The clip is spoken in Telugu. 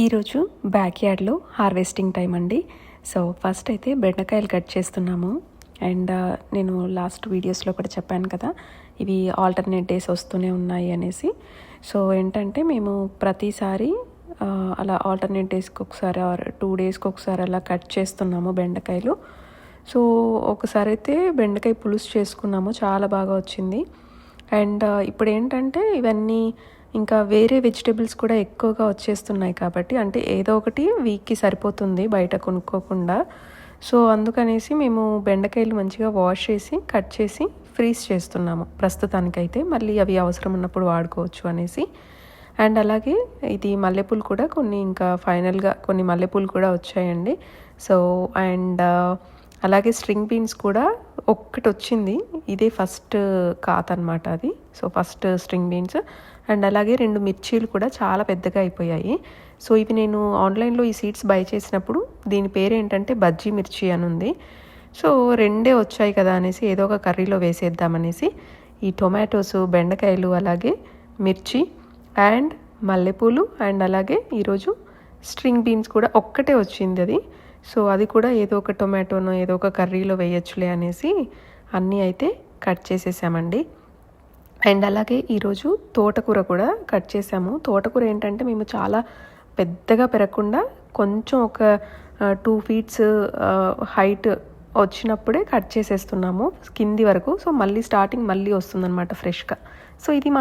ఈరోజు బ్యాక్ యార్డ్లో హార్వెస్టింగ్ టైం అండి. సో ఫస్ట్ అయితే బెండకాయలు కట్ చేస్తున్నాము. అండ్ uh, నేను లాస్ట్ వీడియోస్లో కూడా చెప్పాను కదా ఇవి ఆల్టర్నేట్ డేస్ వస్తూనే ఉన్నాయి అనేసి. సో ఏంటంటే మేము ప్రతిసారి uh, అలా ఆల్టర్నేట్ డేస్కి ఒకసారి ఆర్ టూ డేస్కి ఒకసారి అలా కట్ చేస్తున్నాము బెండకాయలు. సో ఒకసారి అయితే బెండకాయ పులుసు చేసుకున్నాము చాలా బాగా వచ్చింది. అండ్ uh, ఇప్పుడు ఏంటంటే ఇవన్నీ ఇంకా వేరే వెజిటేబుల్స్ కూడా ఎక్కువగా వచ్చేస్తున్నాయి కాబట్టి అంటే ఏదో ఒకటి వీక్కి సరిపోతుంది బయట కొనుక్కోకుండా. సో అందుకనేసి మేము బెండకాయలు మంచిగా వాష్ చేసి కట్ చేసి ఫ్రీజ్ చేస్తున్నాము. ప్రస్తుతానికైతే మళ్ళీ అవి అవసరం ఉన్నప్పుడు వాడుకోవచ్చు అనేసి. అండ్ అలాగే ఇది మల్లెపూలు కూడా కొన్ని ఇంకా ఫైనల్గా కొన్ని మల్లెపూలు కూడా వచ్చాయండి. సో అండ్ అలాగే స్ట్రింగ్ బీన్స్ కూడా ఒక్కటి వచ్చింది ఇదే ఫస్ట్ కాత్ అనమాట అది. So first string beans. And అలాగే రెండు మిర్చీలు కూడా చాలా పెద్దగా అయిపోయాయి. సో ఇవి నేను ఆన్లైన్లో ఈ సీడ్స్ బై చేసినప్పుడు దీని పేరు ఏంటంటే బజ్జీ మిర్చి అని ఉంది. సో రెండే వచ్చాయి కదా అనేసి ఏదో ఒక కర్రీలో వేసేద్దామనేసి ఈ టొమాటోస్ బెండకాయలు అలాగే మిర్చి అండ్ మల్లెపూలు అండ్ అలాగే ఈరోజు స్ట్రింగ్ బీన్స్ కూడా ఒక్కటే వచ్చింది అది. సో అది కూడా ఏదో ఒక టొమాటోనో ఏదో ఒక కర్రీలో వేయచ్చులే అనేసి అన్నీ అయితే కట్ చేసేసామండి. అండ్ అలాగే ఈరోజు తోటకూర కూడా కట్ చేసాము తోటకూర ఏంటంటే మేము చాలా పెద్దగా పెరగకుండా కొంచెం ఒక టూ ఫీట్స్ హైట్ వచ్చినప్పుడే కట్ చేసేస్తున్నాము కింది వరకు. సో మళ్ళీ స్టార్టింగ్ మళ్ళీ వస్తుందన్నమాట ఫ్రెష్గా సో ఇది మా